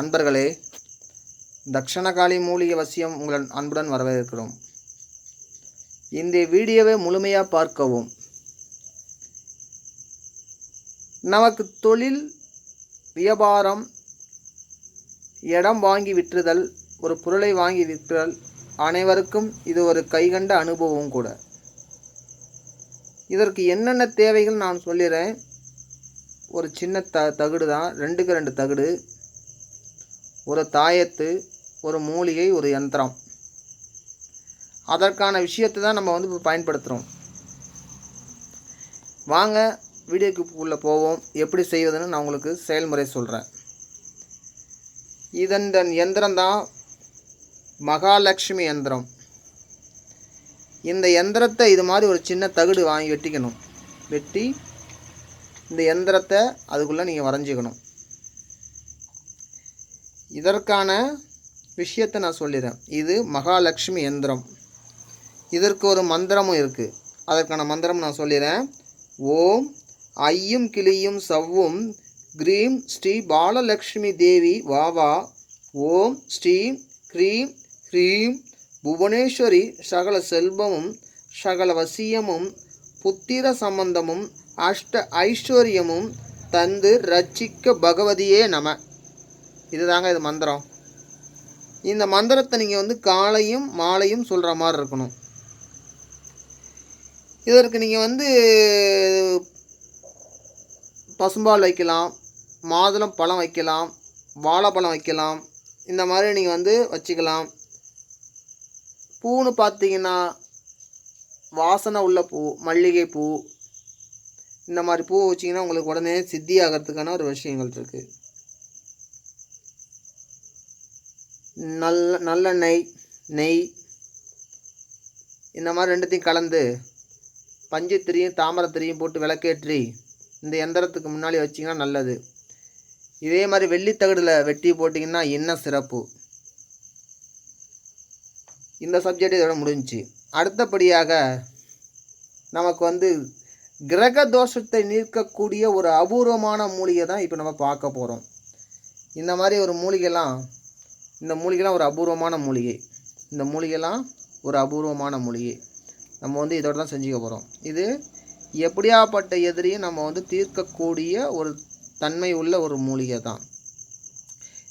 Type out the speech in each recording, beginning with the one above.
அன்பர்களே தக்ஷணகாளி மூலிகை வசியம் உங்கள் அன்புடன் வரவேற்கிறோம். இந்த வீடியோவை முழுமையாக பார்க்கவும். நமக்கு தொழில் வியாபாரம் இடம் வாங்கி விற்றுதல் ஒரு பொருளை வாங்கி விற்றுதல் அனைவருக்கும் இது ஒரு கைகண்ட அனுபவம் கூட. இதற்கு என்னென்ன தேவைகள் நான் சொல்லிடுறேன். ஒரு சின்ன த தகுடு தான் ரெண்டுக்கு ரெண்டு தகுடு. ஒரு தாயத்து ஒரு மூலிகை ஒரு யந்திரம். அதற்கான விஷயத்தை தான் நம்ம வந்து இப்போ பயன்படுத்துகிறோம் வாங்க வீடியோக்கு உள்ளே போவோம். எப்படி செய்வதுன்னு நான் உங்களுக்கு செயல்முறை சொல்கிறேன் இதன் இந்த யந்திரம் தான் மகாலட்சுமி யந்திரம். இந்த யந்திரத்தை இது மாதிரி ஒரு சின்ன தகுடு வாங்கி வெட்டிக்கணும். வெட்டி இந்த யந்திரத்தை அதுக்குள்ளே நீங்கள் வரைஞ்சிக்கணும். இதற்கான விஷயத்தை நான் சொல்லிடுறேன். இது மகாலட்சுமி யந்திரம் இதற்கு ஒரு மந்திரமும் இருக்குது அதற்கான மந்திரம் நான் சொல்லிடுறேன். ஓம் ஐயும் கிளியும் சவ்வும் க்ரீம் ஸ்ரீ பாலலக்ஷ்மி தேவி வாவா ஓம் ஸ்ரீம் க்ரீம் ஹ்ரீம் புவனேஸ்வரி சகல செல்வமும் சகல வசியமும் புத்திர சம்பந்தமும் அஷ்ட ஐஸ்வர்யமும் தந்து ரட்சிக்க பகவதியே நம. இதுதாங்க இது மந்திரம். இந்த மந்திரத்தை நீங்கள் வந்து காலையும் மாலையும் சொல்கிற மாதிரி இருக்கணும். இதற்கு நீங்கள் வந்து பசும்பால் வைக்கலாம் மாதுளம் பழம் வைக்கலாம் வாழைப்பழம் வைக்கலாம் இந்த மாதிரி நீங்கள் வந்து வச்சுக்கலாம். பூன்னு பார்த்தீங்கன்னா வாசனை உள்ள பூ மல்லிகை பூ இந்த மாதிரி பூ வச்சிங்கன்னா உங்களுக்கு உடனே சித்தி ஆகிறதுக்கான ஒரு விஷயங்கள் இருக்குது நல்ல நல்லெண்ணெய் நெய் இந்த மாதிரி ரெண்டுத்தையும் கலந்து பஞ்சத்திரியும் தாமரத்திரியும் போட்டு விளக்கேற்றி இந்த எந்திரத்துக்கு முன்னாடி வச்சிங்கன்னா நல்லது. இதே மாதிரி வெள்ளித்தகடில் வெட்டி போட்டிங்கன்னா இன்னும் சிறப்பு? இந்த சப்ஜெக்ட் இதோட முடிஞ்சிச்சு. அடுத்தபடியாக நமக்கு வந்து கிரக தோஷத்தை நீக்கக்கூடிய ஒரு அபூர்வமான மூலிகை தான் இப்போ நம்ம பார்க்க போகிறோம் இந்த மாதிரி ஒரு மூலிகைலாம் இந்த மூலிகைலாம் ஒரு அபூர்வமான மூலிகை. இந்த மூலிகைலாம் ஒரு அபூர்வமான மூலிகை. நம்ம வந்து இதோட தான் செஞ்சுக்க போகிறோம் இது எப்படியாப்பட்ட எதிரியும் நம்ம வந்து தீர்க்கக்கூடிய ஒரு தன்மை உள்ள ஒரு மூலிகை தான்.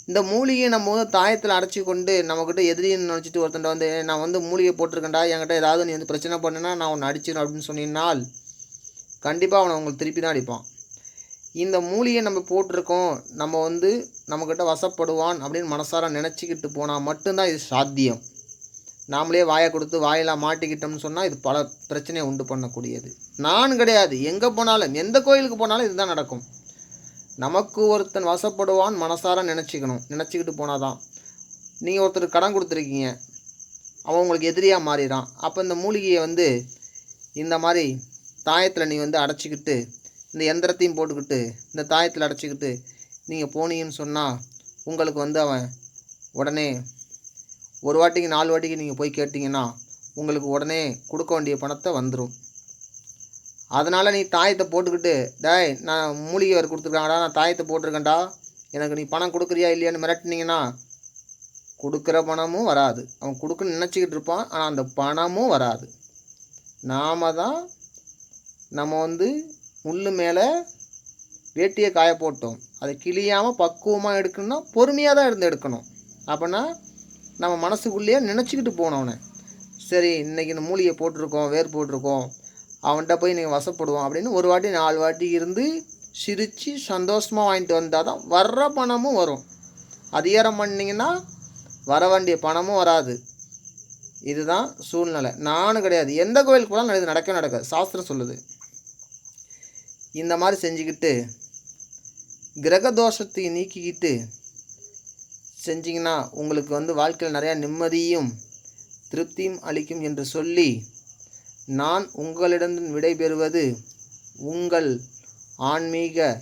இந்த மூலிகையை நம்ம வந்து தாயத்தில் அடைச்சி கொண்டு நம்மக்கிட்ட எதிரின்னு நினச்சிட்டு ஒருத்தன் வந்து நான் வந்து மூலிகை போட்டிருக்கேன்டா என்கிட்ட ஏதாவது நீ வந்து பிரச்சனை பண்ணுனா நான் உன்னை அடிச்சிடும் அப்படின்னு சொன்னினால் கண்டிப்பாக அவனை உங்களுக்கு திருப்பி தான் அடிப்பான். இந்த மூலிகை நம்ம போட்டிருக்கோம் நம்ம வந்து நம்மக்கிட்ட வசப்படுவான் அப்படின்னு மனசார நினச்சிக்கிட்டு போனால் மட்டும்தான் இது சாத்தியம். நாமளே வாயை கொடுத்து வாயெல்லாம் மாட்டிக்கிட்டோம்னு சொன்னால் இது பல பிரச்சனையை உண்டு பண்ணக்கூடியது. நான் கிடையாது. எங்கே போனாலும் எந்த கோயிலுக்கு போனாலும் இதுதான் நடக்கும். நமக்கு ஒருத்தன் வசப்படுவான் மனசார நினச்சிக்கணும். நினச்சிக்கிட்டு போனால் தான் நீங்கள் ஒருத்தர் கடன் கொடுத்துருக்கீங்க. அவன் உங்களுக்கு எதிரியாக மாறிடான் அப்போ இந்த மூலிகையை வந்து இந்த மாதிரி தாயத்தில் நீ வந்து அடைச்சிக்கிட்டு இந்த எந்திரத்தையும் போட்டுக்கிட்டு இந்த தாயத்தில் அடைச்சிக்கிட்டு நீங்கள் போனீங்கன்னு சொன்னால் உங்களுக்கு வந்து அவன் உடனே ஒரு வாட்டிக்கு நாலு வாட்டிக்கு நீங்கள் போய் கேட்டிங்கன்னா உங்களுக்கு உடனே கொடுக்க வேண்டிய பணத்தை வந்துடும் அதனால் நீ தாயத்தை போட்டுக்கிட்டு டேய் நான் மூலிகை வேறு கொடுத்துருக்காங்கடா நான் தாயத்தை போட்டிருக்கேன்டா. எனக்கு நீ பணம் கொடுக்குறியா இல்லையான்னு மிரட்டினீங்கன்னா கொடுக்குற பணமும் வராது. அவன் கொடுக்குன்னு நினச்சிக்கிட்டு இருப்பான் ஆனால் அந்த பணமும் வராது. நாம் தான் நம்ம வந்து முள் மேலே வேட்டியை காய போட்டோம். அதை கிளியாமல் பக்குவமாக எடுக்கணும்னா பொறுமையாக தான் இருந்து எடுக்கணும். அப்படின்னா நம்ம மனசுக்குள்ளேயே நினச்சிக்கிட்டு போனவனை சரி இன்றைக்கி இந்த மூலிகை போட்டிருக்கோம் வேர் போட்டிருக்கோம். அவன்கிட்ட போய் நீங்கள் வசப்படுவோம் அப்படின்னு ஒரு வாட்டி நாலு வாட்டி இருந்து சிரித்து சந்தோஷமாக வாங்கிட்டு வந்தால் தான் வர்ற பணமும் வரும். அதிகாரம் பண்ணிங்கன்னா வர வேண்டிய பணமும் வராது. இதுதான் சூழ்நிலை. நானும் கிடையாது. எந்த கோயிலுக்கு போனாலும் இது நடக்க நடக்காது. சாஸ்திரம் சொல்லுது. இந்த மாதிரி செஞ்சுக்கிட்டு கிரக தோஷத்தை நீக்கிக்கிட்டு செஞ்சிங்கன்னா உங்களுக்கு வந்து வாழ்க்கையில் நிறையா நிம்மதியும் திருப்தியும் அளிக்கும் என்று சொல்லி நான் உங்களிடம் விடைபெறுவது உங்கள் ஆன்மீக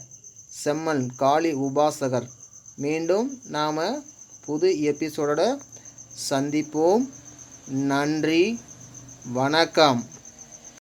செம்மன் காளி உபாசகர். மீண்டும் நாம் புது எபிசோடோட சந்திப்போம். நன்றி. வணக்கம்.